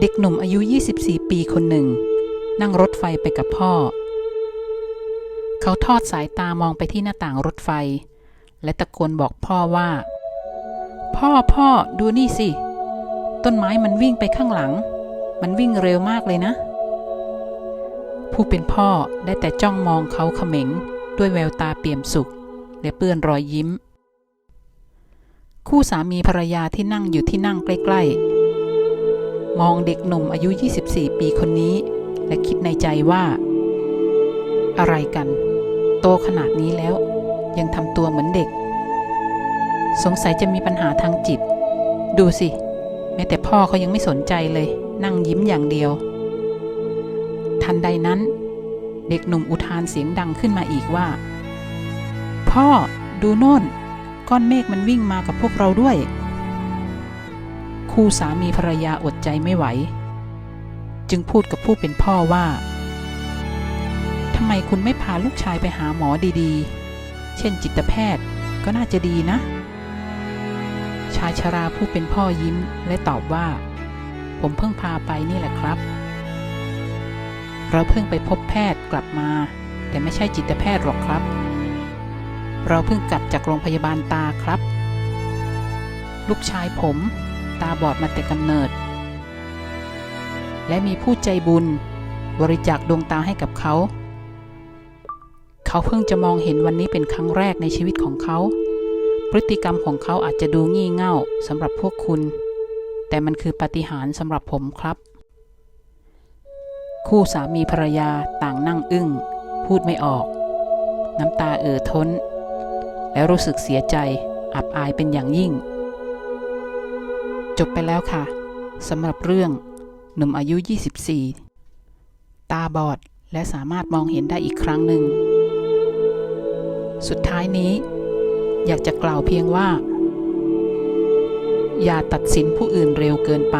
เด็กหนุ่มอายุ 24 ปีคนหนึ่ง นั่งรถไฟไปกับพ่อ เขาทอดสายตามองไปที่หน้าต่างรถไฟ และตะโกนบอกพ่อว่า พ่อพ่อดูนี่สิ ต้นไม้มันวิ่งไปข้างหลัง มันวิ่งเร็วมากเลยนะ ผู้เป็นพ่อได้แต่จ้องมองเขาเขม็งด้วยแววตาเปี่ยมสุข และเปื้อนรอยยิ้ม คู่สามีภรรยาที่นั่งอยู่ที่นั่งใกล้ ๆ มองเด็กหนุ่มอายุ 24 ปีคนนี้ และคิดในใจว่า อะไรกัน โตขนาดนี้แล้ว ยังทำตัวเหมือนเด็ก สงสัยจะมีปัญหาทางจิต ดูสิ แม้แต่พ่อเขายังไม่สนใจเลย นั่งยิ้มอย่างเดียว ทันใดนั้น เด็กหนุ่มอุทานเสียงดังขึ้นมาอีกว่า พ่อดูโน่น ก้อนเมฆมันวิ่งมากับพวกเราด้วย คู่สามีภรรยาอดใจไม่ไหว จึงพูดกับผู้เป็นพ่อว่าทำไมคุณไม่พาลูกชายไปหาหมอดีๆ เช่นจิตแพทย์ก็น่าจะดีนะ ชายชราผู้เป็นพ่อยิ้มและตอบว่า ผมเพิ่งพาไปนี่แหละครับ เราเพิ่งไปพบแพทย์กลับมา แต่ไม่ใช่จิตแพทย์หรอกครับ เราเพิ่งกลับจากโรงพยาบาลตาครับ ลูกชายผม ตาบอดมาแต่กำเนิด และมีผู้ใจบุญบริจาคดวงตาให้กับเขา เขาเพิ่งจะมองเห็นวันนี้เป็นครั้งแรกในชีวิตของเขา พฤติกรรมของเขาอาจจะดูงี่เง่าสำหรับพวกคุณ แต่มันคือปาฏิหาริย์สำหรับผมครับ คู่สามีภรรยาต่างนั่งอึ้ง พูดไม่ออก น้ำตาเอ่อท้น และรู้สึกเสียใจอับอายเป็นอย่างยิ่ง จบไปแล้วค่ะสำหรับเรื่องหนุ่มอายุ 24 ตาบอดและสามารถมองเห็นได้อีกครั้งหนึ่ง สุดท้ายนี้ อยากจะกล่าวเพียงว่า อย่าตัดสินผู้อื่นเร็วเกินไป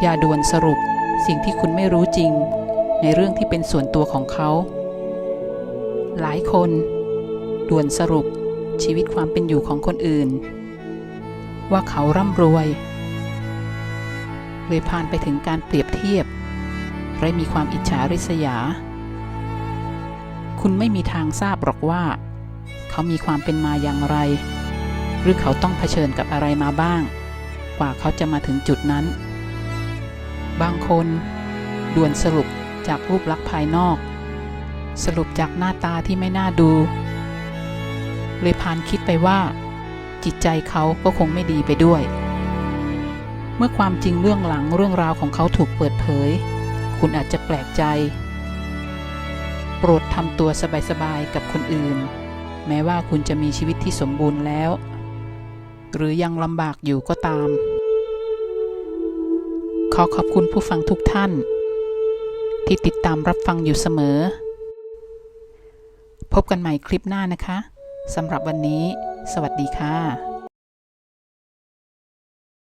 อย่าด่วนสรุปสิ่งที่คุณไม่รู้จริง ในเรื่องที่เป็นส่วนตัวของเขา หลายคน ด่วนสรุปชีวิตความเป็นอยู่ของคนอื่น ว่าเขาร่ำรวย เลยผ่านไปถึงการเปรียบเทียบและมีความอิจฉาริษยา คุณไม่มีทางทราบหรอกว่า เขามีความเป็นมาอย่างไร หรือเขาต้องเผชิญกับอะไรมาบ้าง กว่าเขาจะมาถึงจุดนั้น บางคน ด่วนสรุปจากรูปลักษณ์ภายนอก สรุปจากหน้าตาที่ไม่น่าดู เลยพานคิดไปว่า จิตใจเขาก็คงไม่ดีไปด้วย เมื่อความจริงเรื่องหลังเรื่องราวของเขาถูกเปิดเผย คุณอาจจะแปลกใจ โปรดทำตัวสบายๆกับคนอื่น แม้ว่าคุณจะมีชีวิตที่สมบูรณ์แล้ว หรือยังลำบากอยู่ก็ตาม ขอขอบคุณผู้ฟังทุกท่าน ที่ติดตามรับฟังอยู่เสมอ พบกันใหม่คลิปหน้านะคะสำหรับวันนี้ สวัสดีค่ะ